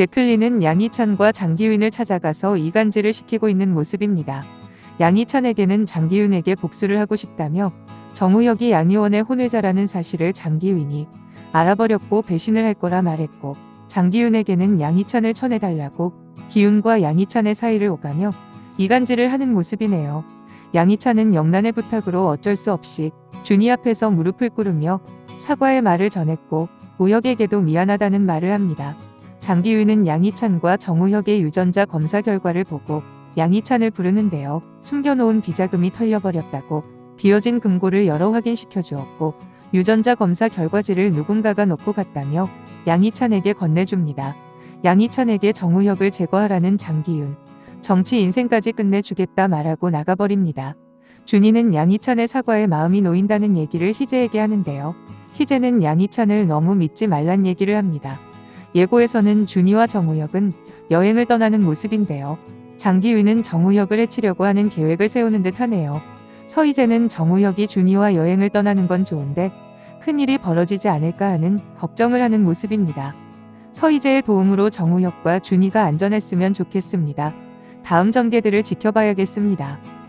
제클린은 양희찬과 장기윤을 찾아가서 이간질을 시키고 있는 모습입니다. 양희찬에게는 장기윤에게 복수를 하고 싶다며 정우혁이 양희원의 혼외자라는 사실을 장기윤이 알아버렸고 배신을 할 거라 말했고 장기윤에게는 양희찬을 쳐내달라고 기윤과 양희찬의 사이를 오가며 이간질을 하는 모습이네요. 양희찬은 영란의 부탁으로 어쩔 수 없이 준이 앞에서 무릎을 꿇으며 사과의 말을 전했고 우혁에게도 미안하다는 말을 합니다. 장기윤은 양희찬과 정우혁의 유전자 검사 결과를 보고 양희찬을 부르는데요. 숨겨놓은 비자금이 털려버렸다고 비어진 금고를 열어 확인시켜 주었고 유전자 검사 결과지를 누군가가 놓고 갔다며 양희찬에게 건네줍니다. 양희찬에게 정우혁을 제거하라는 장기윤. 정치 인생까지 끝내주겠다 말하고 나가버립니다. 준이는 양희찬의 사과에 마음이 놓인다는 얘기를 희재에게 하는데요. 희재는 양희찬을 너무 믿지 말란 얘기를 합니다. 예고에서는 준이와 정우혁은 여행을 떠나는 모습인데요. 장기윤은 정우혁을 해치려고 하는 계획을 세우는 듯 하네요. 서희재는 정우혁이 준이와 여행을 떠나는 건 좋은데 큰일이 벌어지지 않을까 하는 걱정을 하는 모습입니다. 서희재의 도움으로 정우혁과 준이가 안전했으면 좋겠습니다. 다음 전개들을 지켜봐야겠습니다.